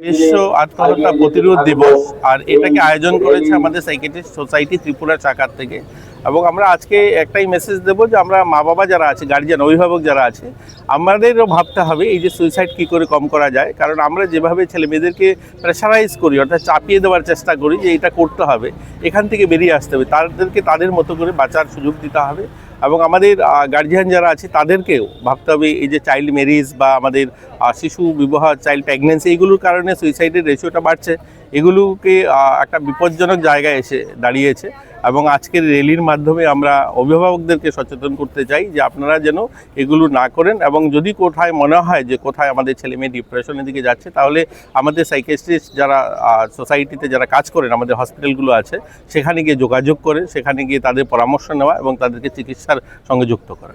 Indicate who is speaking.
Speaker 1: বিশ্ব আত্মহত্যা প্রতিরোধ দিবস আর এটাকে আয়োজন করেছে আমাদের সাইকেট্রিস্ট সোসাইটি ত্রিপুরা শাখার থেকে। এবং আমরা আজকে একটাই মেসেজ দেবো যে আমরা মা বাবা যারা আছে গার্জিয়ান অভিভাবক যারা আছে আমাদেরও ভাবতে হবে এই যে সুইসাইড কী করে কম করা যায়। কারণ আমরা যেভাবে ছেলে মেয়েদেরকে প্রেশারাইজ করি অর্থাৎ চাপিয়ে দেওয়ার চেষ্টা করি যে এটা করতে হবে এখান থেকে বেরিয়ে আসতে হবে। তাদেরকে তাদের মতো করে বাঁচার সুযোগ দিতে হবে। এবং আমাদের গার্জিয়ান যারা আছে তাদেরকেও ভাবতে হবে এই যে চাইল্ড ম্যারিজ বা আমাদের শিশু বিবাহ চাইল্ড প্রেগনেন্সি এইগুলোর কারণে সুইসাইডের রেশিওটা বাড়ছে। এগুলোকে একটা বিপজ্জনক জায়গায় এসে দাঁড়িয়েছে এবং আজকের র্যালির মাধ্যমে আমরা অভিভাবকদেরকে সচেতন করতে চাই যে আপনারা যেন এগুলো না করেন এবং যদি কোথায় মনে হয় যে কোথায় আমাদের ছেলে মেয়ে ডিপ্রেশনের দিকে যাচ্ছে, তাহলে আমাদের সাইকেস্ট্রিস্ট যারা সোসাইটিতে যারা কাজ করেন, আমাদের হসপিটালগুলো আছে, সেখানে গিয়ে যোগাযোগ করে, সেখানে গিয়ে তাদের পরামর্শ নেওয়া এবং তাদেরকে চিকিৎসার সঙ্গে যুক্ত করা